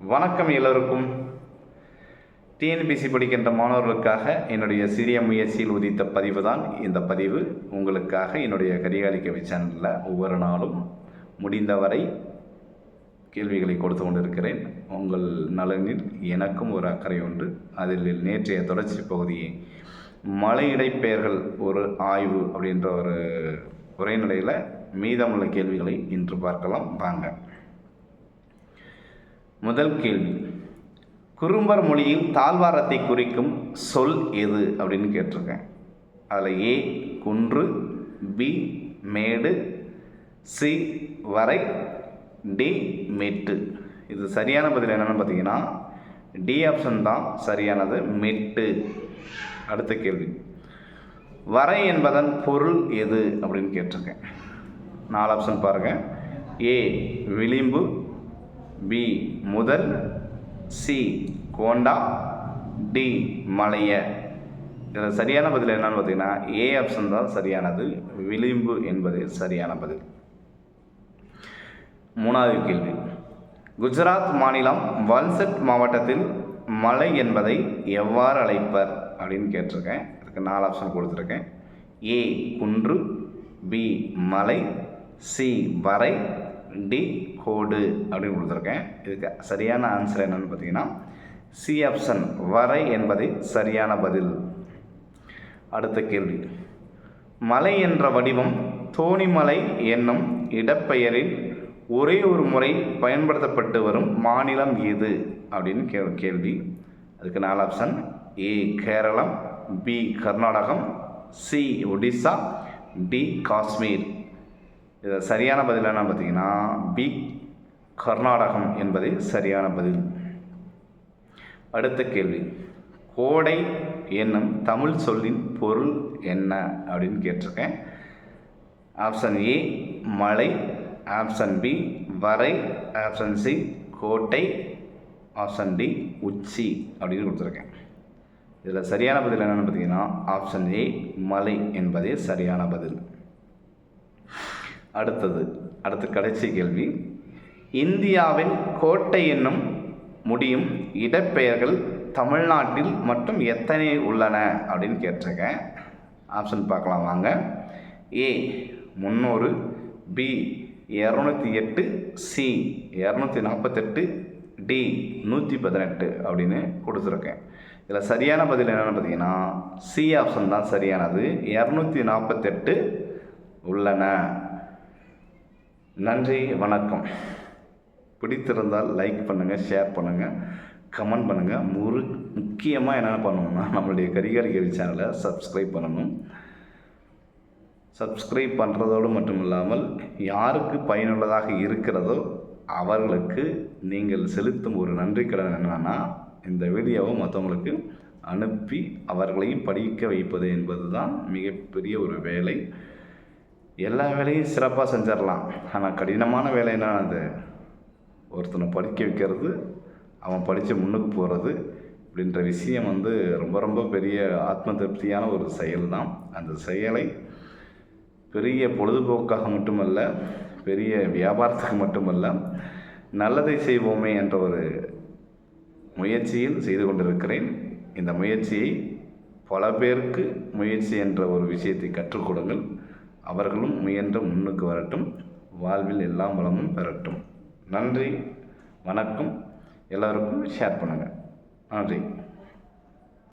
வணக்கம் எல்லோருக்கும். டிஎன்பிசி படிக்கின்ற மாணவர்களுக்காக என்னுடைய சிறிய முயற்சியில் உதித்த பதிவு தான் இந்த பதிவு. உங்களுக்காக என்னுடைய கரிகாலி கவி சேனலில் ஒவ்வொரு நாளும் முடிந்தவரை கேள்விகளை கொடுத்து கொண்டிருக்கிறேன். உங்கள் நலனில் எனக்கும் ஒரு அக்கறை உண்டு. அதில் நேற்றைய தொடர்ச்சி பகுதியை மலையிடை பெயர்கள் ஒரு ஆய்வு அப்படின்ற ஒரு உரைநிலையில் மீதமுள்ள கேள்விகளை இன்று பார்க்கலாம். வாங்க. முதல் கேள்வி. குறும்பர் மொழியில் தாழ்வாரத்தை குறிக்கும் சொல் எது அப்படின்னு கேட்டிருக்கேன். அதில் ஏ குன்று பி மேடு சி வரை டி மெட்டு. இது சரியான பதில் என்னென்னு பார்த்தீங்கன்னா டி ஆப்ஷன் தான் சரியானது மெட்டு. அடுத்த கேள்வி. வரை என்பதன் பொருள் எது அப்படின்னு கேட்டிருக்கேன். நாலு ஆப்ஷன் பாருங்கள் ஏ விளிம்பு பி முதல் சி கோண்டா டி மலைய. இதில் சரியான பதில் என்னன்னு பார்த்தீங்கன்னா ஏ ஆப்ஷன் தான் சரியானது. விளிம்பு என்பது சரியான பதில். மூணாவது கேள்வி. குஜராத் மாநிலம் வல்சட் மாவட்டத்தில் மலை என்பதை எவ்வாறு அழைப்பர் அப்படின்னு கேட்டிருக்கேன். இதுக்கு நாலு ஆப்ஷன் கொடுத்துருக்கேன். ஏ குன்று பி மலை சி வரை டி கோடு அப்படின்னு கொடுத்துருக்கேன். இதுக்கு சரியான ஆன்சர் என்னென்னு பார்த்தீங்கன்னா சி ஆப்ஷன் வரை என்பது சரியான பதில். அடுத்த கேள்வி. மலை என்ற வடிவம் தோணிமலை என்னும் இடப்பெயரில் ஒரே ஒரு முறை பயன்படுத்தப்பட்டு வரும் மாநிலம் எது அப்படின்னு கே கேள்வி. அதுக்கு நாலு option A Keralam B Karnatakam C Odisha D Kashmir. இது சரியான பதில் என்ன பார்த்தீங்கன்னா பி கர்நாடகம் என்பது சரியான பதில். அடுத்த கேள்வி. கோடை என்னும் தமிழ் சொல்லின் பொருள் என்ன அப்படின்னு கேட்டிருக்கேன். ஆப்ஷன் ஏ மலை. ஆப்ஷன் பி வரை. ஆப்ஷன் சி கோட்டை. ஆப்ஷன் டி உச்சி அப்படின்னு கொடுத்துருக்கேன். இதில் சரியான பதில் என்னென்னு பார்த்தீங்கன்னா ஆப்ஷன் ஏ மலை என்பதே சரியான பதில். அடுத்தது அடுத்த கடைசி கேள்வி. இந்தியாவின் கோட்டை என்னும் முடியும் இடப்பெயர்கள் தமிழ்நாட்டில் மட்டும் எத்தனை உள்ளன அப்படின்னு கேட்டிருக்கேன். ஆப்ஷன் பார்க்கலாம் வாங்க. ஏ முந்நூறு பி இரநூத்தி எட்டு சி இரநூத்தி நாற்பத்தெட்டு டி நூற்றி பதினெட்டு அப்படின்னு கொடுத்துருக்கேன். இதில் சரியான பதில் என்னென்னு பார்த்தீங்கன்னா சி ஆப்ஷன் தான் சரியானது. இரநூத்தி நாற்பத்தெட்டு உள்ளன. நன்றி வணக்கம். பிடித்திருந்தால் லைக் பண்ணுங்கள் ஷேர் பண்ணுங்கள் கமெண்ட் பண்ணுங்கள் முரு முக்கியமாக என்னென்ன பண்ணணும்னா நம்மளுடைய கரிகாரி கேள்வி சேனலை சப்ஸ்கிரைப் பண்ணணும். சப்ஸ்கிரைப் பண்ணுறதோடு மட்டும் இல்லாமல் யாருக்கு பயனுள்ளதாக இருக்கிறதோ அவர்களுக்கு நீங்கள் செலுத்தும் ஒரு நன்றி கடன் என்னென்னா இந்த வீடியோவை மற்றவங்களுக்கு அனுப்பி அவர்களையும் படிக்க வைப்பது என்பது தான் மிகப்பெரிய ஒரு வேலை. எல்லா வேலையும் சிறப்பாக செஞ்சிடலாம். ஆனால் கடினமான வேலை என்ன அது ஒருத்தனை படிக்க வைக்கிறது அவன் படித்து முன்னுக்கு போகிறது அப்படின்ற விஷயம் வந்து ரொம்ப ரொம்ப பெரிய ஆத்ம திருப்தியான ஒரு செயல் தான் அந்த செயலை பெரிய பொழுதுபோக்காக மட்டுமல்ல பெரிய வியாபாரத்துக்கு மட்டுமல்ல நல்லதை செய்வோமே என்ற ஒரு முயற்சியில் செய்து கொண்டிருக்கிறேன். இந்த முயற்சியை பல பேருக்கு முயற்சி என்ற ஒரு விஷயத்தை கற்றுக்கொடுங்கள் அவர்களும் முயன்ற முன்னுக்கு வரட்டும். வாழ்வில் எல்லா வளமும் பெறட்டும். நன்றி வணக்கம். எல்லோருக்கும் ஷேர் பண்ணுங்கள் நன்றி.